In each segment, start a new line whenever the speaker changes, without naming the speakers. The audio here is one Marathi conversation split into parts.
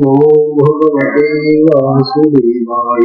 नमो भगवते वासुदेवाय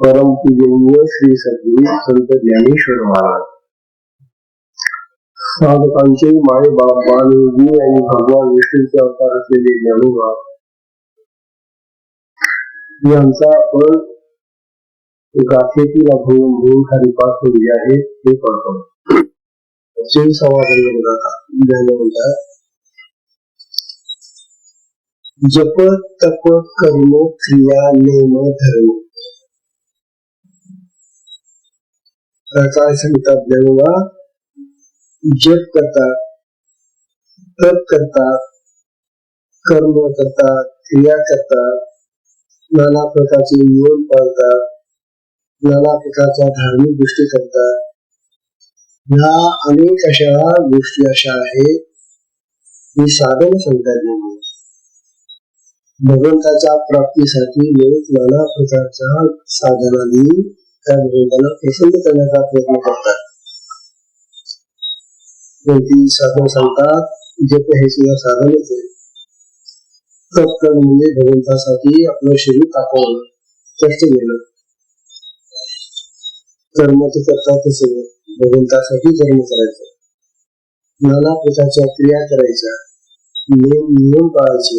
परम पूजनीय श्री सद्गुरु संत ज्ञानेश्वर महाराज। साधकांचे माय बाप बालयोगी आणि भगवान विष्णूचे अवतार असलेले ज्ञानोबा यांचा आपण आहे हे जप तप कर्म, क्रिया नेम धर्म। संहिता ज्ञानवा जप करता तप करता, कर्म करता, क्रिया करता नाना प्रकारचे नियम पाळतात. नाना प्रकारच्या धार्मिक गोष्टी करतात. ह्या अनेक अशा गोष्टी अशा आहेत मी साधन सांगतात भगवंताच्या प्राप्तीसाठी लोक नाना प्रकारच्या साधनांनी त्या भगवंताला प्रसन्न करण्याचा प्रयत्न करतात. कोणती साधन सांगतात जे हे सुद्धा साधनच आहे. तप म्हणजे भगवंतासाठी आपलं शरीर तापवलं कष्ट घेणं. कर्म तर सगळं भगवंतासाठी कर्म करायचं. नाना प्रकारच्या क्रिया करायच्या नियम नियम पाळायचे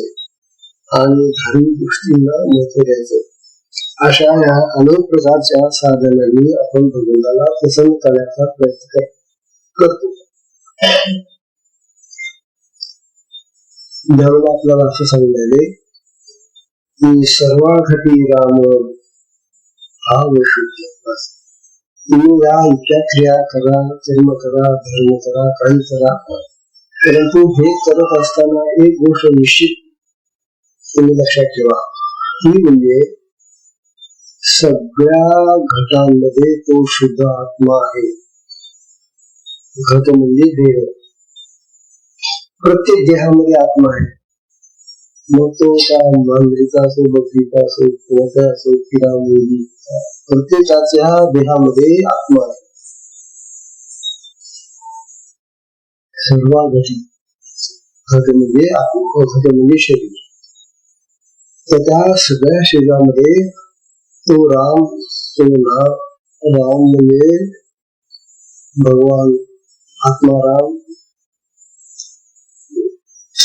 आणि धार्मिक गोष्टींना महत्त्व द्यायचं. अशा या अनेक प्रकारच्या साधनांनी आपण भगवंताला प्रसन्न करण्याचा प्रयत्न करतो. ज्यावेळेला आपल्याला असं की सर्वाघटी राम हा वैशिष्ट्य या इतक्या क्रिया करा कर्म करा, धर्म करा, काही करा. परंतु हे करत असताना एक गोष्ट निश्चित तुम्ही लक्षात ठेवा. ती म्हणजे सगळ्या घटांमध्ये तो शुद्ध आत्मा आहे. घट म्हणजे देह. प्रत्येक देहामध्ये आत्मा आहे. मग तो का मांजरीचा असो, बकरीचा असो असो किरा प्रत्येकाच्या देहामध्ये आत्मा आहे. सर्व म्हणजे आत्मा घट म्हणजे शरीर. तर त्या सगळ्या शरीरामध्ये तो राम तो राम म्हणजे भगवान आत्माराम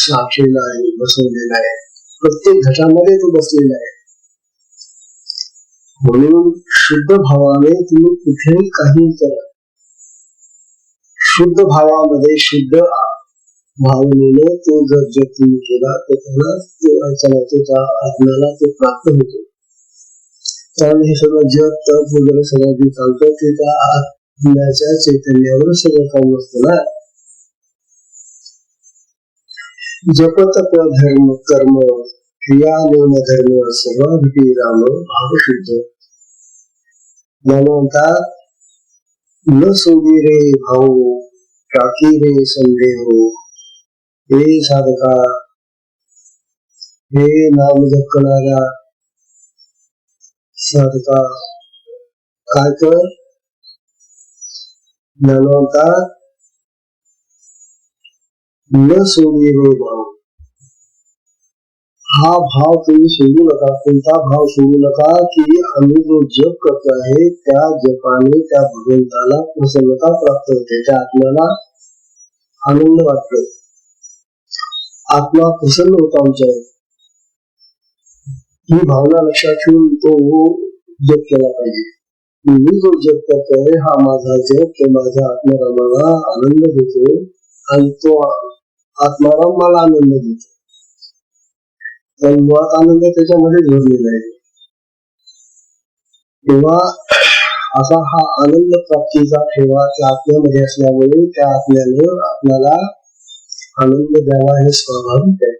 साक्षीला आहे बसवलेला आहे प्रत्येक घटामध्ये तो बसलेला आहे. म्हणून शुद्ध भावाने तुम्ही कुठेही काही करा. शुद्ध भावामध्ये शुद्ध भावनेने तो जर जप तुम्ही केला तर त्याला तो अडचणाचे त्या आत्म्याला ते प्राप्त होतो. कारण हे सगळं जग तप वगैरे सगळं जे चालतं ते त्या आत्म्याच्या चैतन्यावर सगळं काम असतं ना. जप तप धर्म कर्म, क्रिया नेम धर्म सर्वाभिटी राम भावशुद्ध म्हणतात न सोडी रे भाऊ टाकी रे संदेह। हे साधका, हे नाम जप करणाऱ्या साधका, काय कर म्हणतात न सोडी रे भाऊ हा भाव तुम्ही सोडू नका कोणता भाव सोडू नका की आम्ही जो जप करतो आहे त्या जपाने त्या भगवंताला प्रसन्नता प्राप्त होते, त्या आत्म्याला आनंद वाटतो। आत्मा प्रसन्न होतो आमच्यावर ही भावना लक्षात ठेवून तो जप केला पाहिजे। मी जो जप करतोय, हा माझा जप तो माझ्या आत्मारामाला आनंद देतो आणि तो आत्माराम मला आनंद देतो. तर मुळात आनंद त्याच्यामध्ये जोडलेला आहे. तेव्हा असा हा आनंद प्राप्तीचा ठेवा त्या आत्म्यामध्ये असल्यामुळे त्या आत्म्याने आपल्याला आनंद द्यावा हे स्वाभाविक आहे.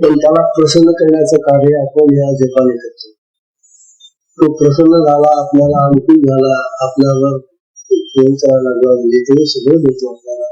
पण त्याला प्रसन्न करण्याचं कार्य आपण या जपाने करतो. तो प्रसन्न झाला आपल्याला अनुकूल झाला आपल्यावर लागला म्हणजे ते सगळं देतो आपल्याला.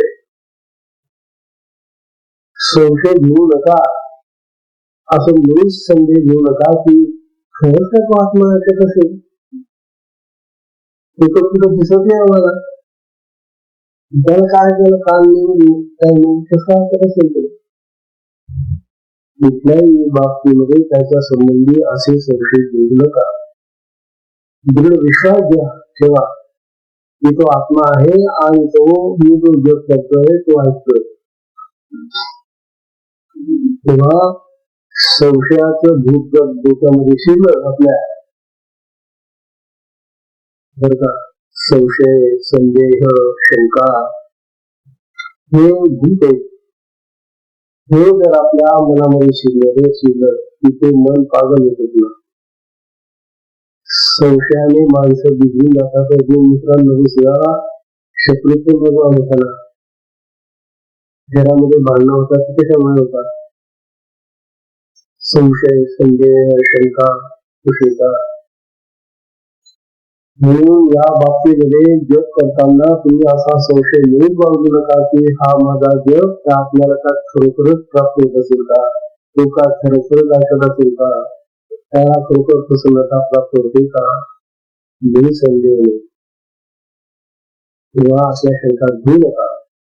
संशय घेऊ नका असं मुळीच संदेह घेऊ नका की खरंच काय तो आत्मा याच्यात असेल तो तर कुठं दिसत नाही आम्हाला त्याला काय त्याला कान नाही काय नाही, कसं असेल ते कुठल्याही बाबतीमध्ये त्याच्या संबंधी असे संशय घेऊ नका दृढ विश्वास घ्या ठेवा की तो आत्मा आहे आणि तो मी जो जग करतोय तो ऐकतोय तेव्हा संशयाचं भूत डोक्यामध्ये शिरलं आपल्या. बर का? संशय संदेह शंका हे भूत आहे हे जर आपल्या मनामध्ये शिरलं हे शिरलं तिथे ते मन पागल होत तुला संशयाने माणसं बिघडून जातात. दोन मित्रांमध्ये सुद्धा शत्रुत्व निर्माण होताना. घरामध्ये भांडणं होतात ते कशामुळे होतात संशय, संदेह, शंका कुशलता म्हणून या बाबतीमध्ये जग करताना तुम्ही असा संशय येऊन बाळगू नका की हा माझा जग त्या आपल्याला का खरोखरच प्राप्त होत असेल का तो का खरोखरच ऐकत असेल का त्याला खरोखर प्रसन्नता प्राप्त होते का मी संदेह नाही। किंवा अशा शंका घेऊ नका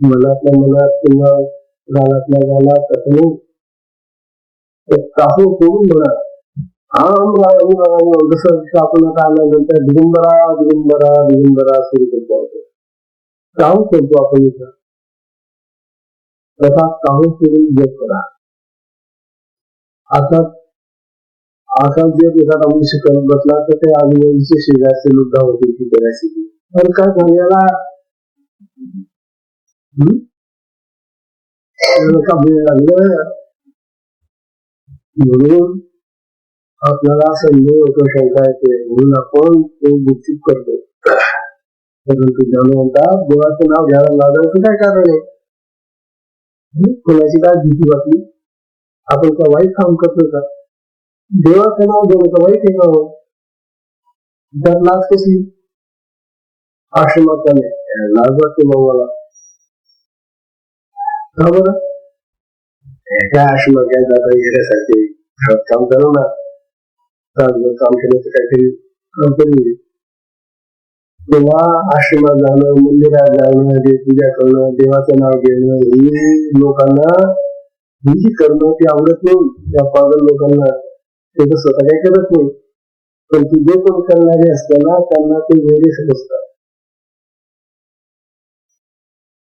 मनातल्या मनात किंवा गाण्यातल्या गाण्यात असं नाही तर ताहो सोडून म्हणा आम राम जसं आपण दिगंबरा दिगंबरा दिगंबरा सुरू करतो आपण आपण इथं तसा जप करा असा असा जप एखादा मनुष्य करत बसला तर ते आजूबाजूचे शेजारचे करायची पण काय म्हणून आपल्याला संदेह होतो शंका येते म्हणून आपण ते गुपचूप करतो परंतु ज्याला म्हणतात नाव घ्यायला लागायचं काय कारण आहे कोणाची काय भीती वाटली आपण का वाईट काम करतो का देवाचं नाव घेणं का वाईट आहे का? त्यात लाज कशी आश्रमात लाज वाटते मग मला बरोबर? बरं आश्रमात जाता येण्यासाठी काम झालं ना चांगलं काम केल्याचं काहीतरी काम करून तेव्हा आश्रमात जाणं मंदिरात जाणं जे पूजा करणं देवाचं नाव घेणं हे लोकांना ही जी करणं ती आवडत नाही. त्या पागल लोकांना ते तर स्वतः काही करत नाही. पण ती जे कोण करणारे असताना त्यांना ते वेगळे समजतात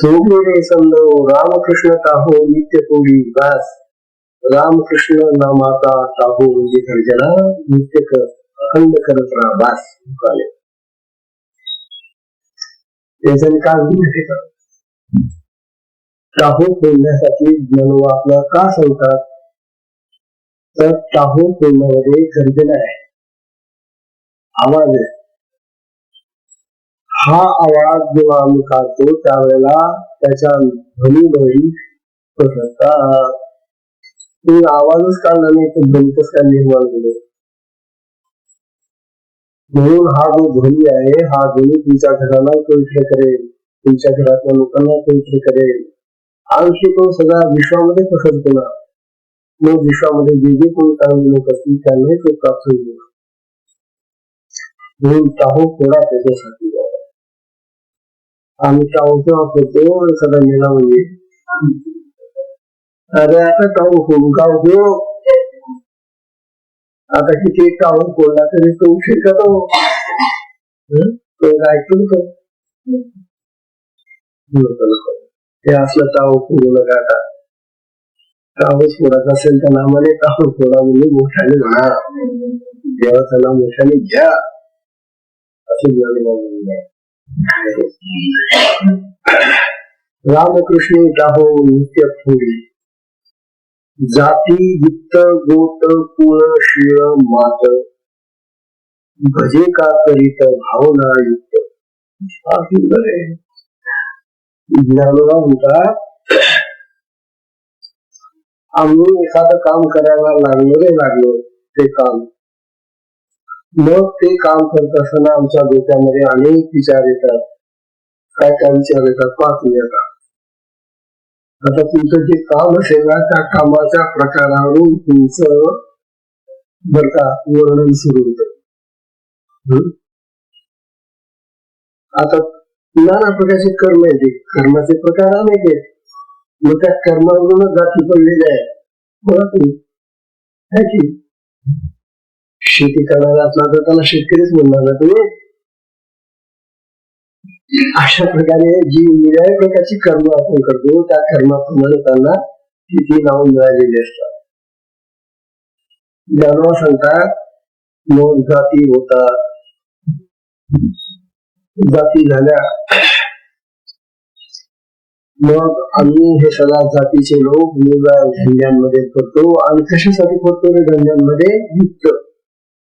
ಸಂದೇಶಂದು ರಾಮಕೃಷ್ಣ ತಾಹು ನಿತ್ಯ ಕೂಡಿ ವ್ಯಾಸ್ ರಾಮಕೃಷ್ಣ ನಾಮಾತ ತಾಹು ಎಂದಿದ್ದ ಜನ ನಿತ್ಯ अखंड करत रहा बस निकाले त्याचा निकाल का टाहो फोडण्यासाठी ज्ञानू आपला का सांगतात तर टाहो फोडण्यामध्ये गर्जना आहे आवाज़ आहे हा आवाज़ जेव्हा आम्ही काढतो, त्यावेळेला त्याच्या ध्वनी पसरतात. तुम्ही आवाजच काढला नाही तर ध्वनी काय निर्माण केलं? म्हणून हा जो ध्वनी आहे, हा ध्वनी तुमच्या घराला पवित्र करेल. तुमच्या घरातल्या लोकांना पवित्र करेल. आणखी तो सगळ्या विश्वामध्ये पसरतो ना. मग विश्वामध्ये जे जे कोणी लोक असतील, त्यांनाही तो प्राप्त होईल. म्हणून टाहो थोडा त्याच्यासाठी. आम्ही टाहो वापरतो करतो एखादा मेला म्हणजे अरे आता टाऊ फोडून का उपयोग आता किती टाहो फोडला तरी तो उशीर का तो ऐकून तो? ते असलं टाऊ फोडू नका आता? टाऊच फोडायचा असेल तर नामाने टाऊ फोडा म्हणजे मोठ्याने म्हणा. देवाचं नाव मोठ्याने घ्या. असं ज्ञानोबा रामकृष्ण टाहो नित्य थोडी जाती, वित्त, गोत कुळ शिळ मात। भजे का करीत, भावना युक्त। हा। सुंदर आम्ही एखादं काम करायला लागलो रे लागलो, ते काम। मग ते काम करत असताना आमच्या डोक्यामध्ये अनेक विचार येतात. काय काय विचार येतात पाच येतात. आता तुमचं जे काम असेल ना, त्या कामाच्या प्रकारावरून बर का, वर्णन सुरू होत. आता नाना प्रकारचे कर्म आहे ते कर्माचे प्रकार अनेक आहेत. मग त्या कर्मावरूनच जाती पडलेल्या आहे बघा तुम्ही की? शेती करणारा असला तर त्याला शेतकरीच म्हणणार ना तुम्ही? अशा प्रकारे जी निराळ्या प्रकारची कर्म आपण करतो त्या कर्माप्रमाणे त्यांना तिथे नाव मिळालेली असतात. ज्ञानवा सांगतात मग जाती होतात जाती झाल्या. मग आम्ही हे सगळ्या जातीचे लोक वेगवेगळ्या धंद्यांमध्ये करतो आणि कशासाठी करतो रे धंद्यांमध्ये? युक्त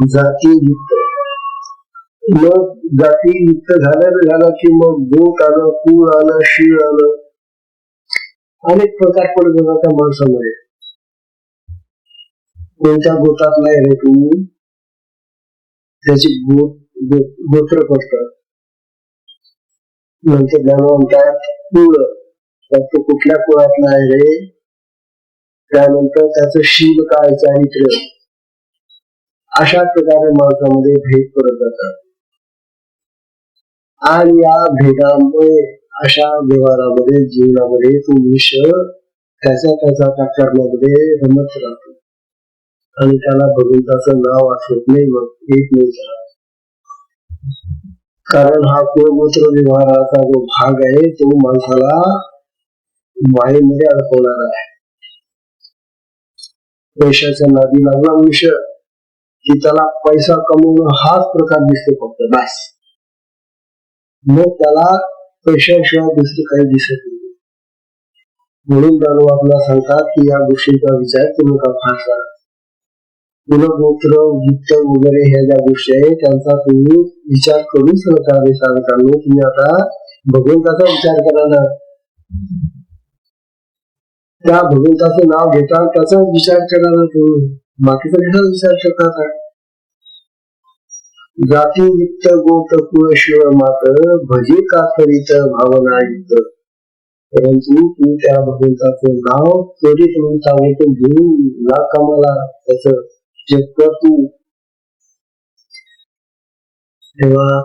जातीयुक्त मग जाती युक्त झाल्या झाला की मग बोट आलं पूर आलं शिळ आलं. अनेक प्रकार पडत होता त्या माणसामध्ये. कोणत्या गोतातला आहे रे तू? त्याची गोत गोत्र पडतात. नंतर ज्ञान म्हणतात कुळ. तो कुठल्या कुळातला आहे रे? त्यानंतर त्याचं शील काय चारित्र्य अशा प्रकारे माणसामध्ये भेद पडत जातात. आणि या भेदामुळे अशा व्यवहारामध्ये जीवनामध्ये तो विषय त्याच्या त्याच्या त्या रमत राहतो. आणि त्याला भगवंताचं नाव आठवत नाही मग एक नाही कारण हा कुळमूत्र व्यवहाराचा जो भाग आहे तो माणसाला मायेमध्ये अडकवणारा आहे. पैशाच्या नादी लागला मनुष्य. की त्याला पैसा कमवणं हाच प्रकार दिसतो फक्त बस. मग त्याला पैशाशिवाय दुसरं काही दिसत नाही. म्हणून जाणू आपल्याला सांगतात की या गोष्टीचा विचार करू नका फारसा कुलगोत्र वृत्त वगैरे ह्या ज्या गोष्टी आहेत त्यांचा तुम्ही विचार करून सहकार्य सांगताना तुम्ही आता भगवंताचा विचार करा ना. त्या भगवंताचं नाव घेता त्याचा विचार करा ना तुम्ही. बाकीचा कसा विचार करता जाती वित्त गोत कुळ शिव मात भजे कातरीत भावना युद्ध. परंतु तू त्या भगवंताचं नाव त्वरित म्हणून घेऊन ना कामाला. त्याच जे कर तू. तेव्हा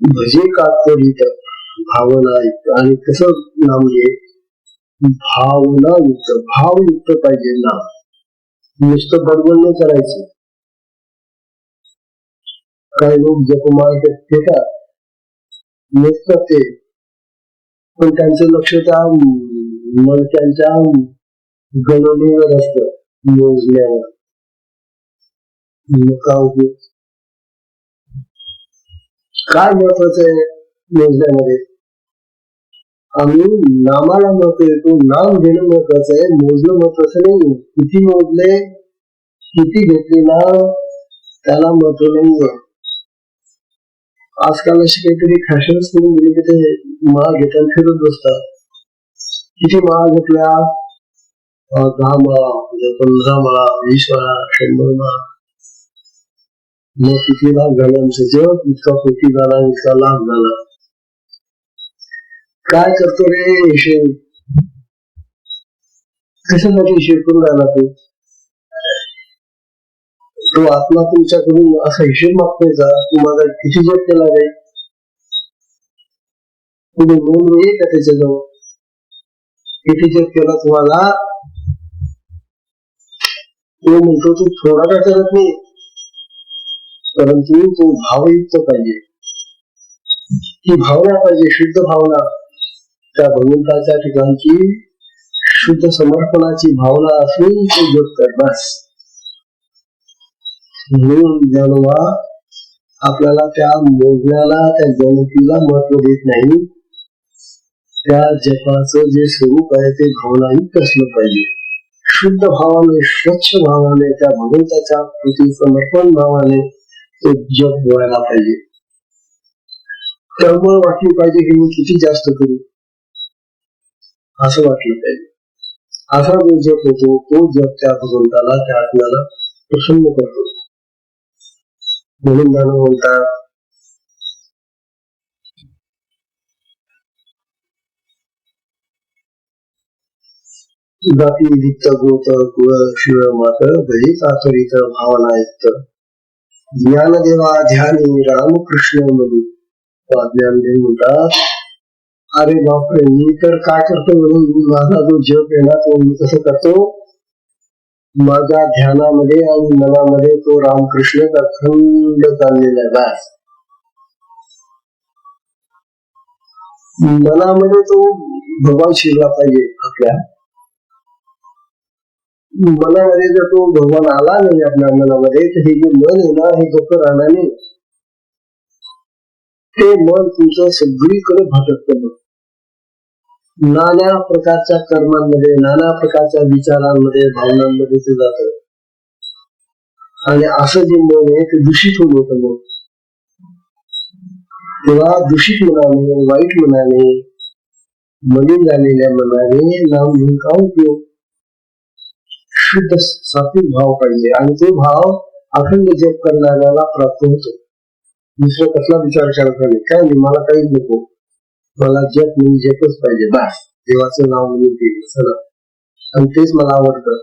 भजे कातरीत भावना युक्त आणि कसं नाम भावना युक्त भावयुक्त पाहिजे नाव नुसतं बडबड नाही करायचं काही लोक जपमाळ घेतात नुसतं ते पण त्यांचं लक्ष त्या मणक्यांच्या गणनेवर असत उपयोग काय महत्वाचं आहे आम्ही नामाला महत्त्व येतो नाम घेणं महत्वाचं आहे मोजणं महत्वाचं नाही. किती मोजले किती घेतले ना त्याला महत्त्व नाही आजकाल अशी काहीतरी फॅशन करून गेली की ते माळ घेताना फिरत बसतात. किती माळा घेतल्या? दहा माळा म्हणजे पंधरा माळा वीस माळा शंभर माळा. मग किती लाभ झाला आमचं. जेव्हा इतका कोटी झाला इतका लाभ झाला. काय करतो रे हिशेब? कशासाठी हिशेब करून राहिला तू? तो आत्मा तुमच्याकडून असा हिशेब मागतोय का तू माझा किती जप केला रे? तुम्ही नोंद येईल का त्याच्याजवळ? किती जप केला तुम्हाला? तो म्हणतो तू थोडा का करत नाही परंतु तो भावयुक्त पाहिजे. ती भावना पाहिजे शुद्ध भावना. त्या भगवंताच्या ठिकाणची शुद्ध समर्पणाची भावना असून तो जप करणार म्हणून ज्ञानोबा आपल्याला त्या मोजण्याला त्या जनतीला महत्त्व देत नाही. त्या जपाचं जे स्वरूप आहे ते भावनाही असलं पाहिजे. शुद्ध भावाने स्वच्छ भावाने त्या भगवंताच्या प्रती समर्पण भावाने तो जप व्हायला पाहिजे. कर्म वाटली पाहिजे की मी किती जास्त करू? असं वाटलं पाहिजे. असा जो जप होतो तो जप त्या भगवंताला त्या आत्म्याला प्रसन्न करतो. म्हणून जाणं म्हणतात जाती वित्त गोत कुळ शिव मात भजी चाचरीत भावनायुक्त ज्ञानदेवा ध्यानी रामकृष्ण म्हणून ज्ञानदेव म्हणतात अरे बापरे मी तर काय करतो म्हणून माझा जो जप आहे ना तो मी कसं करतो. माझ्या ध्यानामध्ये आणि मनामध्ये तो रामकृष्ण अखंड चाललेला आहे. मनामध्ये तो भगवान शिरला पाहिजे आपल्या. मनामध्ये जर तो भगवान आला नाही आपल्या मनामध्ये, तर हे जे मन आहे ना, हे डोकं राहणार नाही. ते मन तुमचं सगळीकडे भटकत नाना प्रकारच्या कर्मांमध्ये नाना प्रकारच्या विचारांमध्ये भावनांमध्ये ते जात. आणि असं जे मन आहे ते दूषित होऊन होतं मग तेव्हा दूषित मनाने वाईट मनाने मलिन झालेल्या मनाने नाम घेऊन का उपयोग. शुद्ध सात्विक भाव पाहिजे. आणि तो भाव अखंड जप करणाऱ्याला प्राप्त होतो. दुसरा कसला विचार करायचा नाही. काय नाही मला काहीच नको. मला जप मी जपच पाहिजे. बस देवाचं नाव म्हणून केलं सर आणि तेच मला आवडतं.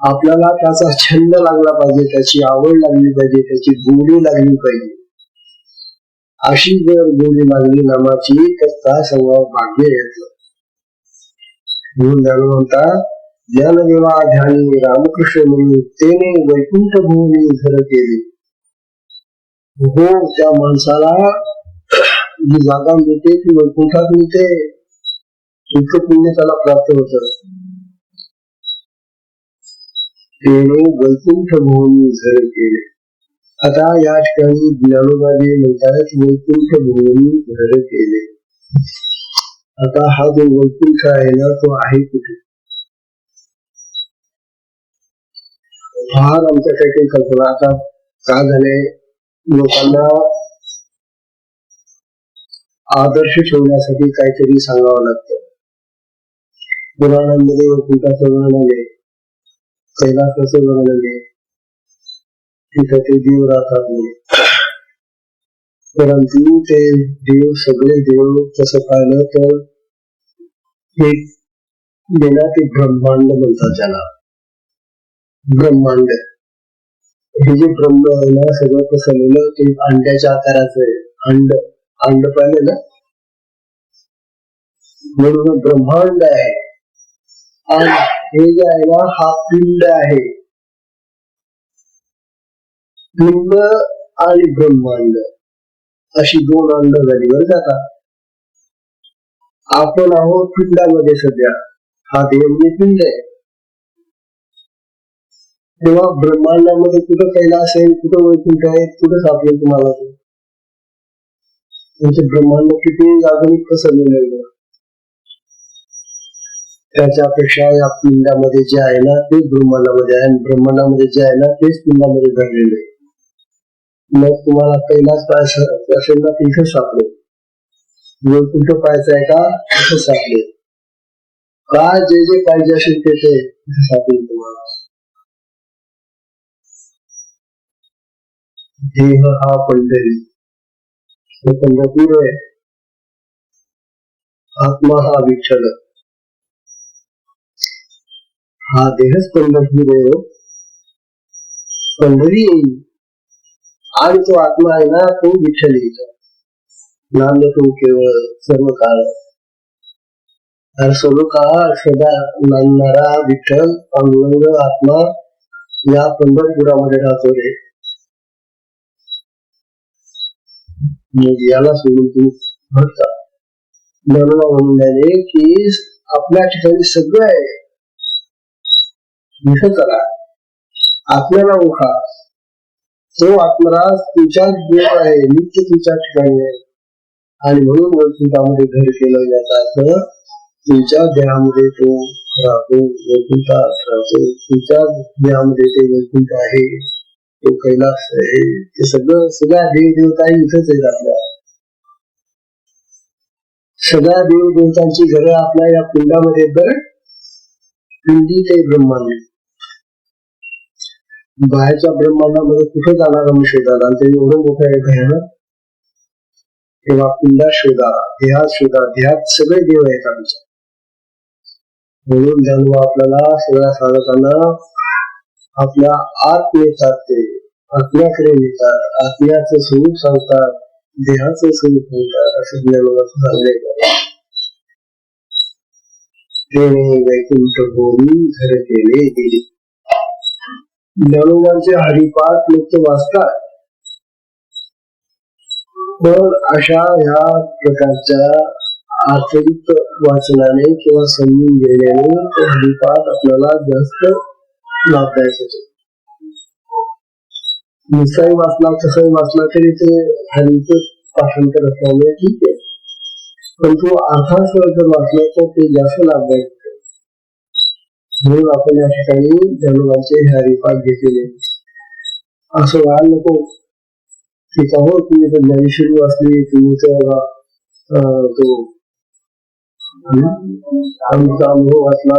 आपल्याला त्याचा छंद लागला पाहिजे त्याची आवड लागली पाहिजे त्याची गोडी लागली पाहिजे. अशी जर गोडी लागली नामाची तर काय सर्व भाग्य येतं. म्हणून म्हणता म्हणतात ज्ञानदेवा ध्यानी रामकृष्ण म्हणून तेने वैकुंठ भूमी घर केली. हो त्या माणसाला ये वरदान देते कि वैकुंठा मिलते उसको पुण्य कला प्राप्त होता। तेरे वैकुंठ भूमि घर के करनी ज्ञानों का ये मिलता है तो वैकुंठ भूमि घर के लिए। अतः हाँ, जो वैकुंठ है ना तो आहे कुछ। हाँ, फार तो कल्पना आता का झाले लोकांना आदर्श ठेवण्यासाठी काहीतरी सांगावं लागतं. पुराणांमध्ये वैकुंठाचं वर्णन आहे. कैलासाचं वर्णन आहे. तिथं ते देव राहतात परंतु ते देव सगळे देव तसं पाहिलं तर एक देना ते ब्रह्मांड म्हणतात त्याला ब्रह्मांड. हे जे ब्रह्म आहे ना सगळं पसरलेलं ते अंड्याच्या आकाराचं आहे. अंड. अंड पाहिलं ना म्हणून ब्रह्मांड आहे. आणि हे जे आहे ना हा पिंड आहे. पिंड आणि ब्रह्मांड. अशी दोन अंड झाली बरं आपण आहोत पिंडामध्ये सध्या. हा देव म्हणजे पिंड आहे. तेव्हा ब्रह्मांडामध्ये कुठं कैलास आहे कुठं वैकुंठ आहे कुठं सापडेल तुम्हाला? म्हणजे ब्रह्मांड किती आधुनिक कसं आहे त्याच्यापेक्षा या पिंडामध्ये जे आहे ना तेच ब्रह्मांडामध्ये आहे. आणि ब्रह्मांडामध्ये जे आहे ना तेच पिंडामध्ये घडलेलं आहे. मग तुम्हाला पहिलाच पाहायचं असेल ना तिथे सापडेल. कुठं पाहायचं आहे का तिथे सापडेल. काय जे जे पाहिजे असेल ते ते सापडेल तुम्हाला. देह हा पंढरी हे आहे आत्मा हा विठ्ठल हा हो. तो आत्मा आहे ना तो विठ्ठल येईल नांद तो सर्व काळ सर्व काळ सदा नांदणारा विठ्ठल आत्मा या पंढरपुरामध्ये राहतो रे. मग याला सोडून तुम्ही भरता म्हणून म्हणल्याने की आपल्या ठिकाणी सगळं आहे. इथं करा. आत्म्याला ओळखा. तो आत्मराज तुमच्या देव आहे. नित्य तुमच्या ठिकाणी आहे. आणि म्हणून वैकुंठामध्ये घर केलं याचा अर्थ तुमच्या देहामध्ये तो राहतो वैकुंठात राहतो. तुमच्या देहामध्ये ते वैकुंठ आहे. तो कैलास आहे ते सगळं सगळ्या देव देवता इथंच आहेत आपल्या. सगळ्या देव देवतांची घरं आपल्या या पिंडामध्ये बरं. पिंडी ते ब्रह्मांड. बाहेरच्या ब्रह्मांडामध्ये कुठे जाणार आम्ही शोधायला आणि ते एवढं मोठं आहे भयानक. तेव्हा पिंडात शोधा देहात शोधा देहात सगळे देव आहेत आमच्या म्हणून जाणू आपल्याला सगळ्या साधकांना अपना आत्मनिर्भर थे आज्ञा करे विचार आज्ञा से स्वरूप संसार देहा से स्वरूप निकार असज्ञा मत सामने कर प्रेम वैकुंठ भूमि घर के लिए ज्ञानों से हरिपाठ वास्ता अशा प्रकारच्या वाचनाने किंवा समजून घेण्याने तो हरिपाठ आपल्याला जास्त लाभदायक होतो नुसताही वाचला कसाही वाचला तरी ते हरीच पाठांतर असल्यामुळे ठीक आहे. पण तो अर्थासह जर वाचला तर ते जास्त लाभदायक म्हणून आपण या ठिकाणी धनुबाचे हरिपाठ घेतलेले असं व्हायला नको. की का हो तुम्ही तर ज्ञानेश्वरी वाचली तुम्ही तर तो अनुभव वाचला.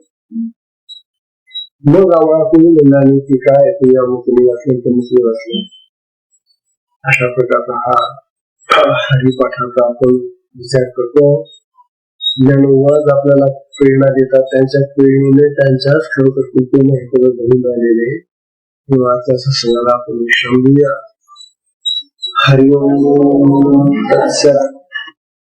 Mungu awahukumu nani kikae kinyama kuniwashinda msiwashinda ashapata कहा हरी पाठाचा आपण विचार करतो ज्ञानोवाद आपल्याला प्रेरणा देतात त्यांच्या प्रेरणेने त्यांच्याच खरोखर कृतीने हे सगळं घडून राहिलेले किंवा त्या सत्संगाला आपण विश्राम देऊया हरिओम